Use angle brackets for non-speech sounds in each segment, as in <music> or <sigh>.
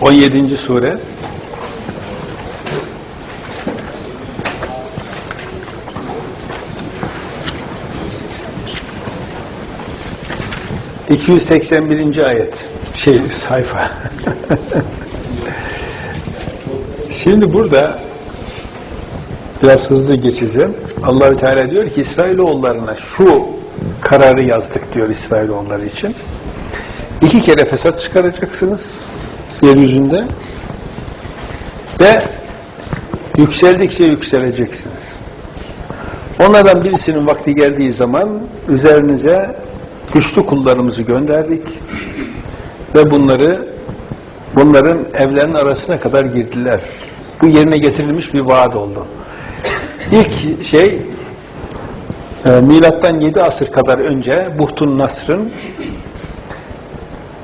17. sure ...281. ayet... ...şey sayfa... <laughs> Şimdi burada... ...biraz hızlı geçeceğim... ...Allahü Teala diyor ki... ...İsrailoğullarına şu... ...kararı yazdık diyor İsrailoğulları için... ...iki kere fesat çıkaracaksınız... ...yeryüzünde... ...ve... ...yükseldikçe yükseleceksiniz... Onlardan birisinin vakti geldiği zaman... ...üzerinize güçlü kullarımızı gönderdik ve bunları bunların evlerinin arasına kadar girdiler. Bu yerine getirilmiş bir vaat oldu. İlk şey e, milattan 7 asır kadar önce Buhtun Nasr'ın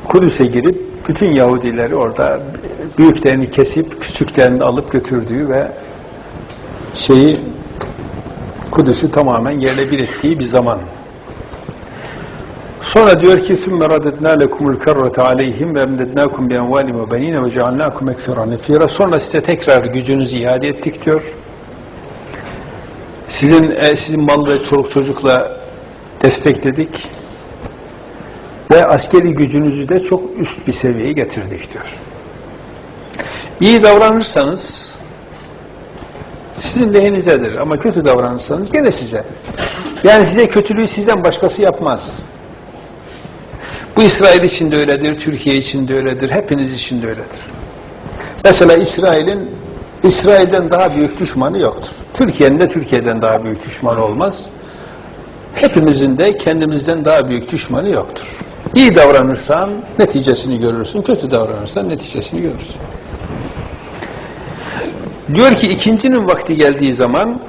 Kudüs'e girip bütün Yahudileri orada büyüklerini kesip küçüklerini alıp götürdüğü ve şeyi Kudüs'ü tamamen yerle bir ettiği bir zaman. Sonra diyor ki ثُمَّ رَدَدْنَا لَكُمُ الْكَرَّةَ عَلَيْهِمْ وَاَمْدَدْنَاكُمْ بِاَنْوَالٍ وَبَن۪ينَ وَجَعَلْنَاكُمْ اَكْثَرًا نَف۪يرًا Sonra size tekrar gücünüzü iade ettik diyor. Sizin, e, sizin mal ve çoluk çocukla destekledik. Ve askeri gücünüzü de çok üst bir seviyeye getirdik diyor. İyi davranırsanız sizin lehinizedir ama kötü davranırsanız gene size. Yani size kötülüğü sizden başkası yapmaz. Bu İsrail için de öyledir, Türkiye için de öyledir, hepiniz için de öyledir. Mesela İsrail'in İsrail'den daha büyük düşmanı yoktur. Türkiye'nin de Türkiye'den daha büyük düşmanı olmaz. Hepimizin de kendimizden daha büyük düşmanı yoktur. İyi davranırsan neticesini görürsün, kötü davranırsan neticesini görürsün. Diyor ki ikincinin vakti geldiği zaman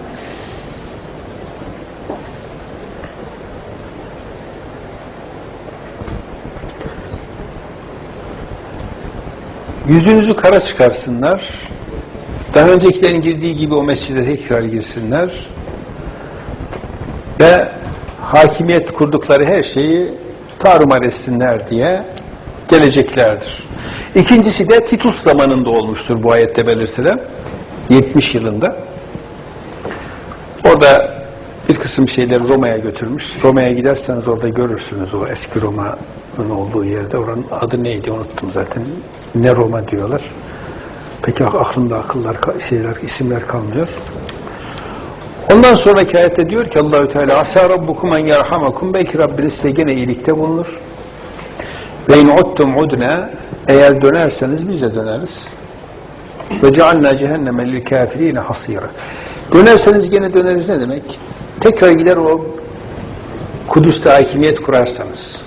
yüzünüzü kara çıkarsınlar. Daha öncekilerin girdiği gibi o mescide tekrar girsinler. Ve hakimiyet kurdukları her şeyi tarumar etsinler diye geleceklerdir. İkincisi de Titus zamanında olmuştur bu ayette belirtilen. 70 yılında. Orada bir kısım şeyleri Roma'ya götürmüş. Roma'ya giderseniz orada görürsünüz o eski Roma'nın olduğu yerde. Oranın adı neydi unuttum zaten. Ne Roma diyorlar. Peki aklımda akıllar, şeyler, isimler kalmıyor. Ondan sonraki ayette diyor ki Allahü Teala asa rabbukum en yerhamakum belki Rabbiniz size gene iyilikte bulunur. Ve in uttum udna eğer dönerseniz biz de döneriz. Ve cealna cehenneme lil kafirine hasira. Dönerseniz gene döneriz ne demek? Tekrar gider o Kudüs'te hakimiyet kurarsanız.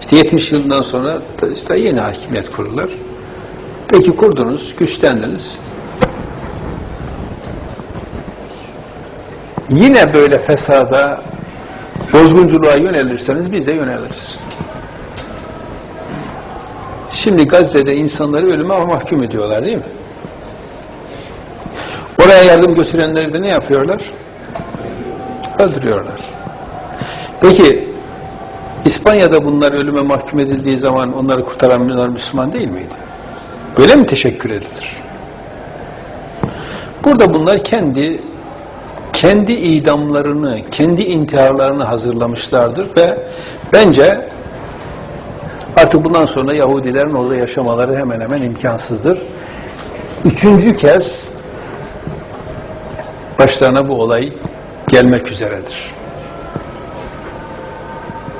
İşte 70 yıldan sonra işte yeni hakimiyet kururlar. Peki kurdunuz, güçlendiniz. Yine böyle fesada, bozgunculuğa yönelirseniz biz de yöneliriz. Şimdi Gazze'de insanları ölüme mahkum ediyorlar değil mi? Oraya yardım götürenleri de ne yapıyorlar? Öldürüyorlar. Peki İspanya'da bunlar ölüme mahkum edildiği zaman onları kurtaranlar Müslüman değil miydi? Böyle mi teşekkür edilir? Burada bunlar kendi kendi idamlarını, kendi intiharlarını hazırlamışlardır ve bence artık bundan sonra Yahudilerin orada yaşamaları hemen hemen imkansızdır. Üçüncü kez başlarına bu olay gelmek üzeredir.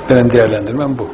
Benim değerlendirmem bu.